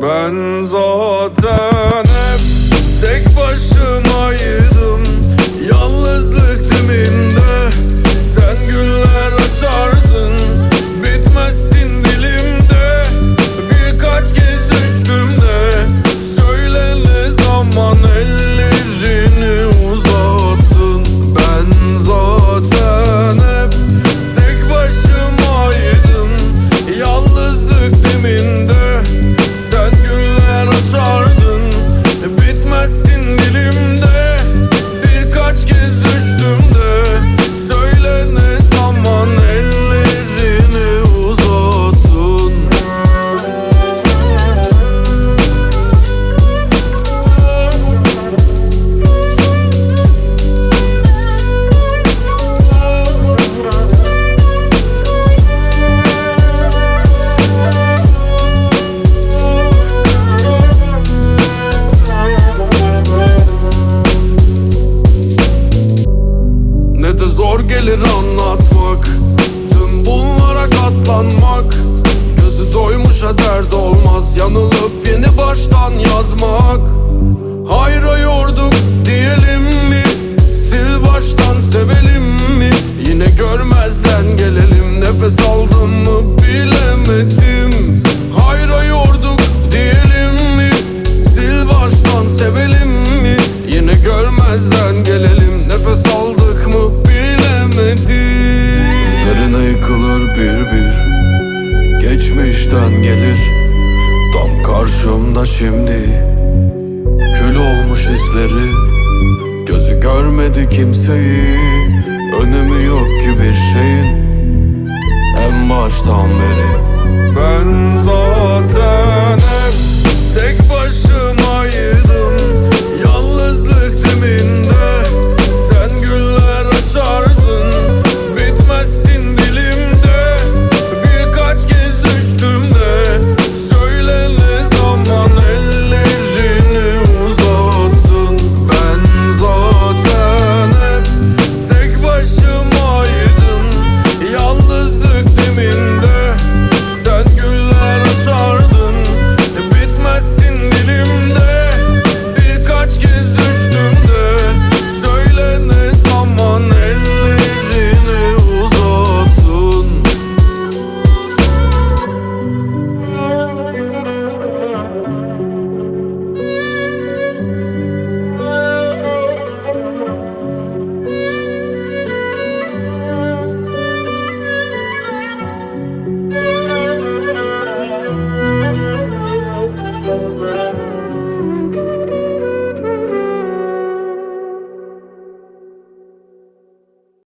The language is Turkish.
Ben zaten Zor gelir anlatmak Tüm bunlara katlanmak. Gözü doymuşa dert olmaz Yanılıp yeni baştan yazmak. gelir. Tam karşımda şimdi. Kül olmuş hisleri. Gözü görmedi kimseyi. Önemi yok ki bir şeyin. En baştan beri Ben zaten